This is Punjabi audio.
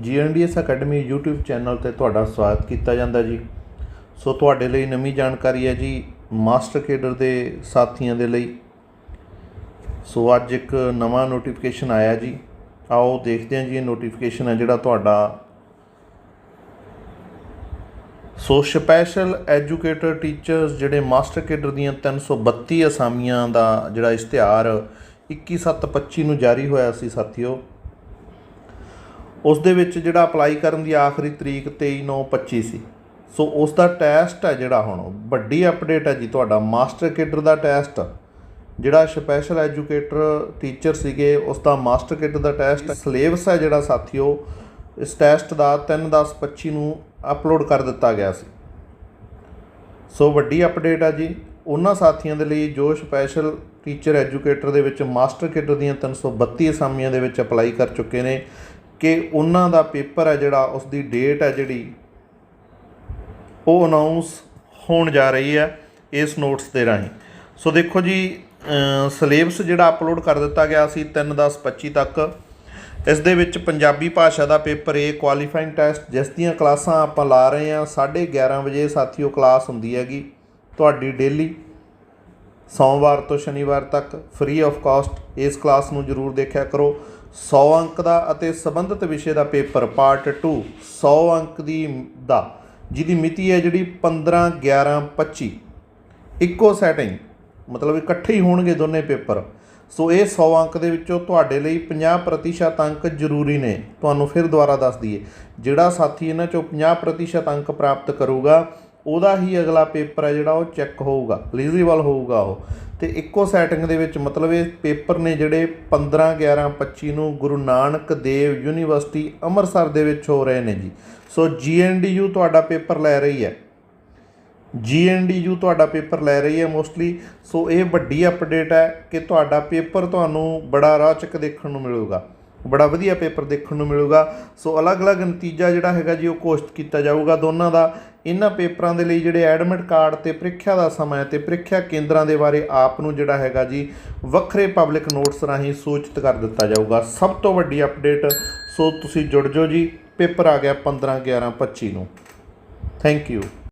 ਜੀਐਨਡੀਐਸ ਅਕੈਡਮੀ YouTube ਚੈਨਲ ਤੇ ਤੁਹਾਡਾ ਸਵਾਗਤ ਕੀਤਾ ਜਾਂਦਾ ਜੀ। ਸੋ ਤੁਹਾਡੇ ਲਈ ਨਵੀਂ ਜਾਣਕਾਰੀ ਹੈ ਜੀ ਮਾਸਟਰ ਕੇਡਰ ਦੇ ਸਾਥੀਆਂ ਦੇ ਲਈ। ਸੋ ਅੱਜ ਇੱਕ ਨਵਾਂ ਨੋਟੀਫਿਕੇਸ਼ਨ ਆਇਆ ਜੀ। ਆਓ ਦੇਖਦੇ ਹਾਂ ਜੀ ਇਹ ਨੋਟੀਫਿਕੇਸ਼ਨ ਹੈ ਜਿਹੜਾ ਤੁਹਾਡਾ। ਸੋ ਸਪੈਸ਼ਲ ਐਜੂਕੇਟਰ ਟੀਚਰਸ ਜਿਹੜੇ ਮਾਸਟਰ ਕੇਡਰ ਦੀਆਂ 332 ਅਸਾਮੀਆਂ ਦਾ ਜਿਹੜਾ ਇਸ਼ਤਿਹਾਰ 21725 ਨੂੰ ਜਾਰੀ ਹੋਇਆ ਸੀ ਸਾਥੀਓ। ਉਸ ਦੇ ਵਿੱਚ ਜਿਹੜਾ ਅਪਲਾਈ ਕਰਨ ਦੀ ਆਖਰੀ ਤਰੀਕ 23/9/25 ਸੀ। ਸੋ ਉਸ ਦਾ ਟੈਸਟ ਹੈ ਜਿਹੜਾ ਹੁਣ, ਵੱਡੀ ਅਪਡੇਟ ਹੈ ਜੀ ਤੁਹਾਡਾ ਮਾਸਟਰ ਕੇਡਰ ਦਾ ਟੈਸਟ ਜਿਹੜਾ ਸਪੈਸ਼ਲ ਐਜੂਕੇਟਰ ਟੀਚਰ ਸੀਗੇ, ਉਸ ਦਾ ਮਾਸਟਰ ਕੇਡਰ ਦਾ ਟੈਸਟ ਸਿਲੇਬਸ ਹੈ ਜਿਹੜਾ ਸਾਥੀਓ, ਇਸ ਟੈਸਟ ਦਾ 3/10/25 ਨੂੰ ਅਪਲੋਡ ਕਰ ਦਿੱਤਾ ਗਿਆ ਸੀ। ਸੋ ਵੱਡੀ ਅਪਡੇਟ ਆ ਜੀ। ਉਹਨਾਂ ਸਾਥੀਆਂ ਦੇ ਲਈ ਜੋ ਸਪੈਸ਼ਲ ਟੀਚਰ ਐਜੂਕੇਟਰ ਦੇ ਵਿੱਚ ਮਾਸਟਰ ਕੇਡਰ ਦੀਆਂ 332 ਅਸਾਮੀਆਂ ਦੇ ਵਿੱਚ ਅਪਲਾਈ ਕਰ ਚੁੱਕੇ ਨੇ। ਕਿ ਉਹਨਾਂ ਦਾ ਪੇਪਰ ਹੈ ਜਿਹੜਾ ਉਸ ਦੀ ਡੇਟ ਹੈ ਜਿਹੜੀ, ਉਹ ਅਨਾਉਂਸ ਹੋਣ ਜਾ ਰਹੀ ਹੈ ਇਸ ਨੋਟਸ ਦੇ ਰਾਹੀਂ। ਸੋ ਦੇਖੋ ਜੀ ਸਿਲੇਬਸ ਜਿਹੜਾ ਅਪਲੋਡ ਕਰ ਦਿੱਤਾ ਗਿਆ ਸੀ 3/10/25 ਤੱਕ, ਇਸ ਦੇ ਵਿੱਚ ਪੰਜਾਬੀ ਭਾਸ਼ਾ ਦਾ ਪੇਪਰ A ਕੁਆਲੀਫਾਈਂਗ ਟੈਸਟ ਜਿਸ ਦੀਆਂ ਕਲਾਸਾਂ ਆਪਾਂ ਲਾ ਰਹੇ ਹਾਂ 11:30 ਵਜੇ ਸਾਥੀਓ ਕਲਾਸ ਹੁੰਦੀ ਹੈਗੀ, ਤੁਹਾਡੀ ਡੇਲੀ ਸੋਮਵਾਰ ਤੋਂ ਸ਼ਨੀਵਾਰ ਤੱਕ ਫ੍ਰੀ ਆਫ ਕਾਸਟ ਇਸ ਕਲਾਸ ਨੂੰ ਜਰੂਰ ਦੇਖਿਆ ਕਰੋ। 100 ਅੰਕ ਦਾ ਅਤੇ ਸੰਬੰਧਿਤ ਵਿਸ਼ੇ ਦਾ ਪੇਪਰ ਪਾਰਟ 2 100 ਅੰਕ ਦੀ ਦਾ, ਜਿਹਦੀ ਮਿਤੀ ਹੈ ਜਿਹੜੀ 15 11 25 ਇੱਕੋ ਸੈਟਿੰਗ ਮਤਲਬ ਇਕੱਠੇ ਹੀ ਹੋਣਗੇ ਦੋਨੇ ਪੇਪਰ। ਸੋ ਇਹ 100 ਅੰਕ ਦੇ ਵਿੱਚੋਂ ਤੁਹਾਡੇ ਲਈ 50% ਅੰਕ ਜ਼ਰੂਰੀ ਨੇ। ਤੁਹਾਨੂੰ ਫਿਰ ਦੁਬਾਰਾ ਦੱਸ ਦਈਏ, ਜਿਹੜਾ ਸਾਥੀ ਇਹਨਾਂ ਚੋਂ 50% ਅੰਕ ਪ੍ਰਾਪਤ ਕਰੂਗਾ ਉਹਦਾ ਹੀ ਅਗਲਾ ਪੇਪਰ ਹੈ ਜਿਹੜਾ ਉਹ ਚੈੱਕ ਹੋਊਗਾ ਐਲੀਜੀਬਲ ਹੋਊਗਾ ਉਹ। ਤੇ ਇੱਕੋ ਸੈਟਿੰਗ ਦੇ ਵਿੱਚ ਮਤਲਬ ਇਹ ਪੇਪਰ ਨੇ ਜਿਹੜੇ 15 11 25 ਨੂੰ ਗੁਰੂ ਨਾਨਕ ਦੇਵ ਯੂਨੀਵਰਸਿਟੀ ਅੰਮ੍ਰਿਤਸਰ ਦੇ ਵਿੱਚ ਹੋ ਰਹੇ ਨੇ ਜੀ। ਸੋ ਜੀਐਨਡੀਯੂ ਤੁਹਾਡਾ ਪੇਪਰ ਲੈ ਰਹੀ ਹੈ। ਜੀਐਨਡੀਯੂ ਤੁਹਾਡਾ ਪੇਪਰ ਲੈ ਰਹੀ ਹੈ ਮੋਸਟਲੀ ਸੋ ਇਹ ਵੱਡੀ ਅਪਡੇਟ ਹੈ ਕਿ ਤੁਹਾਡਾ ਪੇਪਰ ਤੁਹਾਨੂੰ ਬੜਾ ਰੌਚਕ ਦੇਖਣ ਨੂੰ ਮਿਲੂਗਾ। ਬੜਾ ਵਧੀਆ ਪੇਪਰ ਦੇਖਣ ਨੂੰ ਮਿਲੂਗਾ। ਸੋ ਅਲੱਗ-ਅਲੱਗ ਨਤੀਜਾ ਜਿਹੜਾ ਹੈਗਾ ਜੀ, ਉਹ ਘੋਸ਼ਿਤ ਕੀਤਾ ਜਾਊਗਾ ਦੋਨਾਂ ਦਾ। ਇਹਨਾਂ ਪੇਪਰਾਂ ਦੇ ਲਈ ਜਿਹੜੇ ਐਡਮਿਟ ਕਾਰਡ ਤੇ ਪ੍ਰੀਖਿਆ ਦਾ ਸਮਾਂ ਤੇ ਪ੍ਰੀਖਿਆ ਕੇਂਦਰਾਂ ਦੇ ਬਾਰੇ ਆਪ ਨੂੰ ਜਿਹੜਾ ਹੈਗਾ ਜੀ, ਵੱਖਰੇ ਪਬਲਿਕ ਨੋਟਸ ਰਾਹੀਂ ਸੂਚਿਤ ਕਰ ਦਿੱਤਾ ਜਾਊਗਾ। ਸਭ ਤੋਂ ਵੱਡੀ ਅਪਡੇਟ ਸੋ ਤੁਸੀਂ ਜੁੜ ਜਾਓ ਜੀ। ਪੇਪਰ ਆ ਗਿਆ 15 11 25 ਨੂੰ। Thank you